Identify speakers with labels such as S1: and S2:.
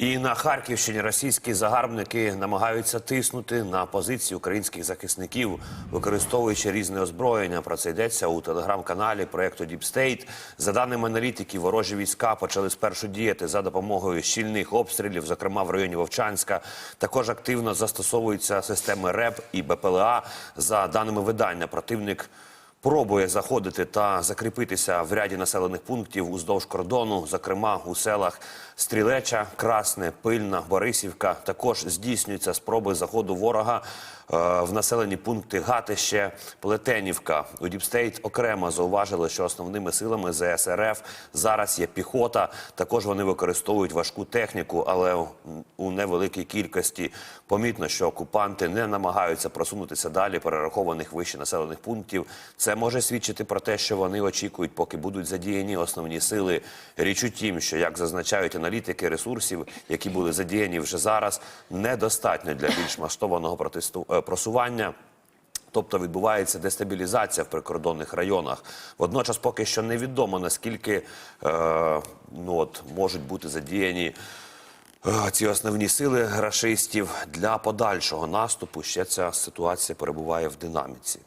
S1: І на Харківщині російські загарбники намагаються тиснути на позиції українських захисників, використовуючи різне озброєння. Про це йдеться у телеграм-каналі Deep State. За даними аналітиків, ворожі війська почали спершу діяти за допомогою щільних обстрілів, зокрема в районі Вовчанська. Також активно застосовуються системи РЕП і БПЛА. За даними видання, противник. Пробує заходити та закріпитися в ряді населених пунктів уздовж кордону, зокрема у селах Стрілеча, Красне, Пильна, Борисівка. Також здійснюються спроби заходу ворога е, в населені пункти Гатище, Плетенівка. У Діпстейт окремо зауважили, що основними силами ЗСРФ зараз є піхота. Також вони використовують важку техніку, але у- невеликій кількості. Помітно, що окупанти не намагаються просунутися далі перерахованих вище населених пунктів. Це може свідчити про те, що вони очікують, поки будуть задіяні основні сили. Річ у тім, що як зазначають аналітики ресурсів, які були задіяні вже зараз, недостатньо для більш масштабованого протесту е, просування. Тобто відбувається дестабілізація в прикордонних районах. Водночас, поки що невідомо наскільки е, ну от можуть бути задіяні е, ці основні сили рашистів для подальшого наступу. Ще ця ситуація перебуває в динаміці.